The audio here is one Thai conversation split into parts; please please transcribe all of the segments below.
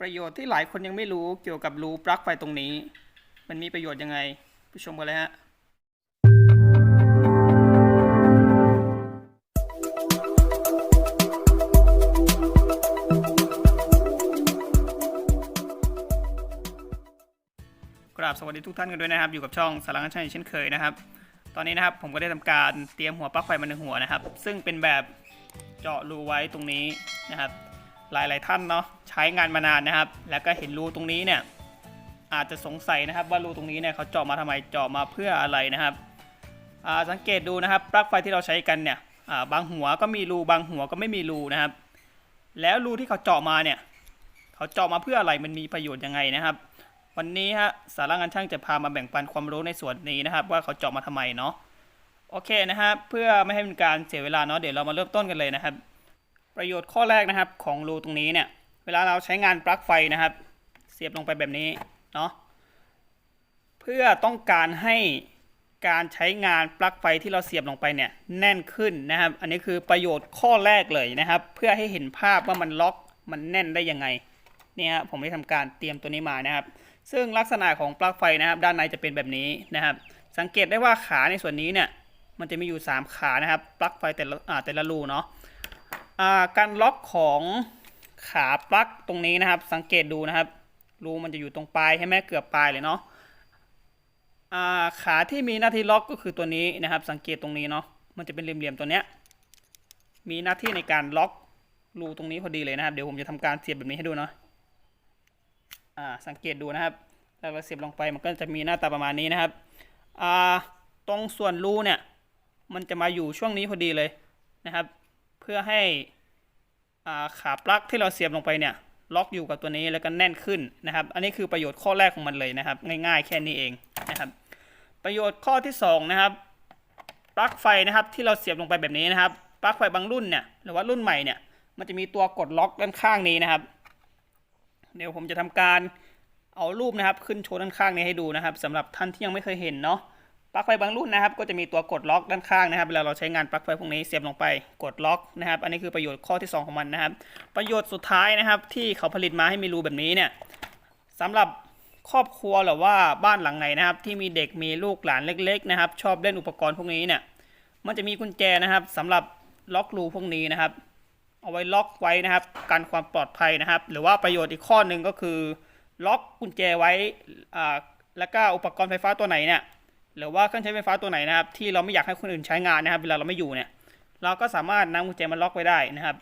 ประโยชน์ที่หลายคนยังไม่รู้เกี่ยวกับรูปลั๊กไฟตรงนี้ มันมีประโยชน์ยังไงไปชมกันเลยฮะกราบสวัสดีทุกท่านกันด้วยนะครับ อยู่กับช่องสารังชัยเช่นเคยนะครับ ตอนนี้นะครับผมก็ได้ทำการเตรียมหัวปลั๊กไฟมาหนึ่งหัวนะครับ ซึ่งเป็นแบบเจาะรูไว้ตรงนี้นะครับ หลายๆท่านเนาะ ช้งานมานานนะครับ แล้วก็เห็นรูตรงนี้เนี่ยอาจจะสงสัยนะครับว่ารูตรงนี้เนี่ยเขาเจาะมาทำไมเจาะมาเพื่ออะไรนะครับสังเกตดูนะครับปลั๊กไฟที่เราใช้กันเนี่ยบางหัวก็มีรูบางหัวก็ไม่มีรูนะครับ แล้วรูที่เขาเจาะมาเนี่ยเขาเจาะมาเพื่ออะไรมันมีประโยชน์ยังไงนะครับ วันนี้ฮะสาระงานช่างจะพามาแบ่งปันความรู้ในส่วนนี้นะครับ ว่าเขาเจาะมาทำไมเนาะโอเคนะครับเพื่อไม่ให้เป็นการเสียเวลาเนาะเดี๋ยวเรามาเริ่มต้นกันเลยนะครับ ประโยชน์ข้อแรกนะครับของรูตรงนี้เนี่ย เวลาเราใช้งานปลั๊กไฟนะครับ เสียบลงไปแบบนี้เนาะเพื่อต้องการให้การใช้งานปลั๊กไฟที่เราเสียบลงไปเนี่ยแน่นขึ้นนะครับ อันนี้คือประโยชน์ข้อแรกเลยนะครับ เพื่อให้เห็นภาพว่ามันล็อกมันแน่นได้ยังไงเนี่ยฮะผมได้ทำการเตรียมตัวนี้มานะครับ ซึ่งลักษณะของปลั๊กไฟนะครับ ด้านในจะเป็นแบบนี้นะครับ สังเกตได้ว่าขาในส่วนนี้เนี่ยมันจะมีอยู่ 3 ขานะครับ ปลั๊กไฟแต่ละแต่ละรูเนาะอ่าการล็อกของ ขาปลั๊กตรงนี้นะครับ สังเกตดูนะครับ รูมันจะอยู่ตรงปลายใช่ไหมเกือบปลายเลยเนาะขาที่มีหน้าที่ล็อกก็คือตัวนี้นะครับ สังเกตตรงนี้เนาะมันจะเป็นเหลี่ยมๆตัวเนี้ยมีหน้าที่ในการล็อกรูตรงนี้พอดีเลยนะครับ เดี๋ยวผมจะทำการเสียบแบบนี้ให้ดูเนาะอ่าสังเกตดูนะครับแล้วเราเสียบลงไปมันก็จะมีหน้าตาประมาณนี้นะครับอ่าตรงส่วนรูเนี่ย มันจะมาอยู่ช่วงนี้พอดีเลยนะครับ เพื่อให้ ขาปลั๊กที่เราเสียบลงไปเนี่ยล็อกอยู่กับตัวนี้แล้วก็แน่นขึ้นนะครับ อันนี้คือประโยชน์ข้อแรกของมันเลยนะครับ ง่ายๆ แค่นี้เองนะครับ ประโยชน์ข้อที่สองนะครับ ปลั๊กไฟนะครับที่เราเสียบลงไปแบบนี้นะครับ ปลั๊กไฟบางรุ่นเนี่ยหรือว่ารุ่นใหม่เนี่ย มันจะมีตัวกดล็อกด้านข้างนี้นะครับ เดี๋ยวผมจะทำการเอารูปนะครับ ขึ้นโชว์ด้านข้างนี้ให้ดูนะครับสำหรับท่านที่ยังไม่เคยเห็นเนาะ ปลั๊กไฟบางรุ่นนะครับ ก็จะมีตัวกดล็อกด้านข้างนะครับ เวลาเราใช้งานปลั๊กไฟพวกนี้เสียบลงไปกดล็อกนะครับ อันนี้คือประโยชน์ข้อที่ 2 ของมันนะครับ ประโยชน์สุดท้ายนะครับ ที่เขาผลิตมาให้มีรูแบบนี้เนี่ยสำหรับครอบครัวหรือว่าบ้านหลังไหนนะครับ ที่มีเด็กมีลูกหลานเล็ก ๆ นะครับ ชอบเล่นอุปกรณ์พวกนี้เนี่ย มันจะมีกุญแจนะครับสำหรับล็อกรูพวกนี้นะครับ เอาไว้ล็อกไว้นะครับกันความปลอดภัยนะครับ หรือว่าประโยชน์อีกข้อหนึ่งก็คือ ล็อกกุญแจไว้อ่าแล้วก็อุปกรณ์ไฟฟ้าตัวไหนเนี่ย หรือว่าเครื่องใช้ไฟฟ้าตัวไหนนะครับ ที่เราไม่อยากให้คนอื่นใช้งานนะครับ เวลาเราไม่อยู่เนี่ย เราก็สามารถนำกุญแจมาล็อกไว้ได้นะครับ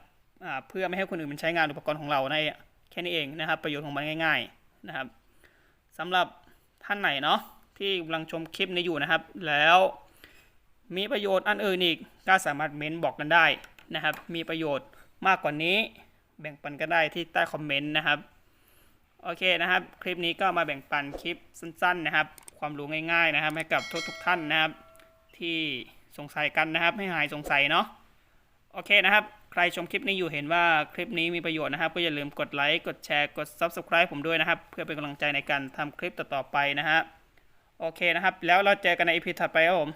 เพื่อไม่ให้คนอื่นมันใช้งานอุปกรณ์ของเราในแค่นี้เองนะครับ ประโยชน์ของมันง่าย ๆนะครับสำหรับท่านไหนเนาะที่กำลังชมคลิปนี้อยู่นะครับ แล้วมีประโยชน์อันอื่นอีกก็สามารถเม้นบอกกันได้นะครับ มีประโยชน์มากกว่านี้ แบ่งปันก็ได้ที่ใต้คอมเมนต์นะครับโอเคนะครับ คลิปนี้ก็มาแบ่งปันคลิปสั้น ๆ นะครับ ความรู้ง่ายๆนะครับ ให้กับทุกทุกท่านนะครับ ที่สงสัยกันนะครับ ให้หายสงสัยเนาะโอเคนะครับ ใครชมคลิปนี้อยู่เห็นว่าคลิปนี้มีประโยชน์นะครับ ก็อย่าลืมกดไลค์กดแชร์กด Subscribe ผมด้วยนะครับ เพื่อเป็นกำลังใจในการทำคลิปต่อๆไปนะฮะโอเคนะครับ แล้วเราเจอกันในอีพีถัดไปครับผม